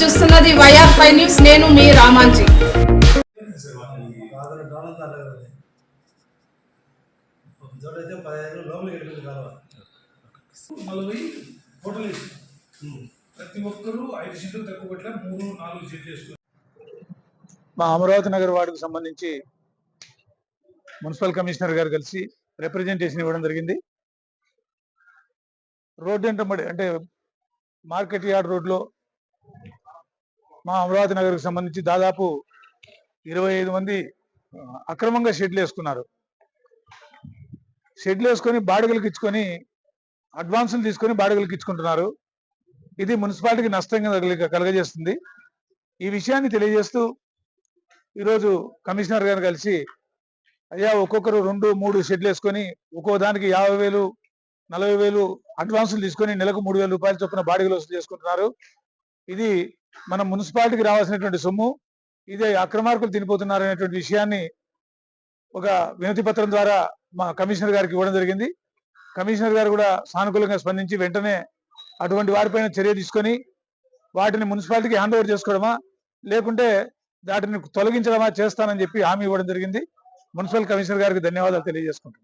చూస్తున్నది YR five news. నేను మీ రామాంజీ. ప్రతి ఒక్కరూ ఐదు సీట్లు తక్కువ మూడు నాలుగు సీట్లు వేసుకున్నారు మా అమరావతి నగర్ వార్డుకు సంబంధించి మున్సిపల్ కమిషనర్ గారు కలిసి రిప్రజెంటేషన్ ఇవ్వడం జరిగింది. రోడ్డు వెంటబడి అంటే మార్కెట్ యార్డ్ రోడ్లో మా అమరావతి నగర్కి సంబంధించి దాదాపు ఇరవై ఐదు మంది అక్రమంగా షెడ్లు వేసుకున్నారు. షెడ్లు వేసుకొని బాడుగలకు ఇచ్చుకొని అడ్వాన్సులు తీసుకొని బాడుగలకు ఇచ్చుకుంటున్నారు. ఇది మున్సిపాలిటీకి నష్టంగా కలగజేస్తుంది కలుగజేస్తుంది. ఈ విషయాన్ని తెలియజేస్తూ ఈరోజు కమిషనర్ గారు కలిసి అయ్యా ఒక్కొక్కరు రెండు మూడు షెడ్లు వేసుకొని ఒక్కో దానికి యాభై వేలు నలభై వేలు అడ్వాన్సులు తీసుకొని నెలకు మూడు వేల రూపాయల చొప్పున బాడీలు వసూలు చేసుకుంటున్నారు. ఇది మన మున్సిపాలిటీకి రావాల్సినటువంటి సొమ్ము. ఇదే అక్రమార్కులు తినిపోతున్నారు అనేటువంటి విషయాన్ని ఒక వినతి పత్రం ద్వారా మా కమిషనర్ గారికి ఇవ్వడం జరిగింది. కమిషనర్ గారు కూడా సానుకూలంగా స్పందించి వెంటనే అటువంటి వారిపైన చర్య తీసుకొని వాటిని మున్సిపాలిటీకి హ్యాండ్ ఓవర్ చేసుకోవడమా లేకుంటే వాటిని తొలగించడమా చేస్తానని చెప్పి హామీ ఇవ్వడం జరిగింది. మున్సిపల్ కమిషనర్ గారికి ధన్యవాదాలు తెలియజేసుకుంటున్నాను.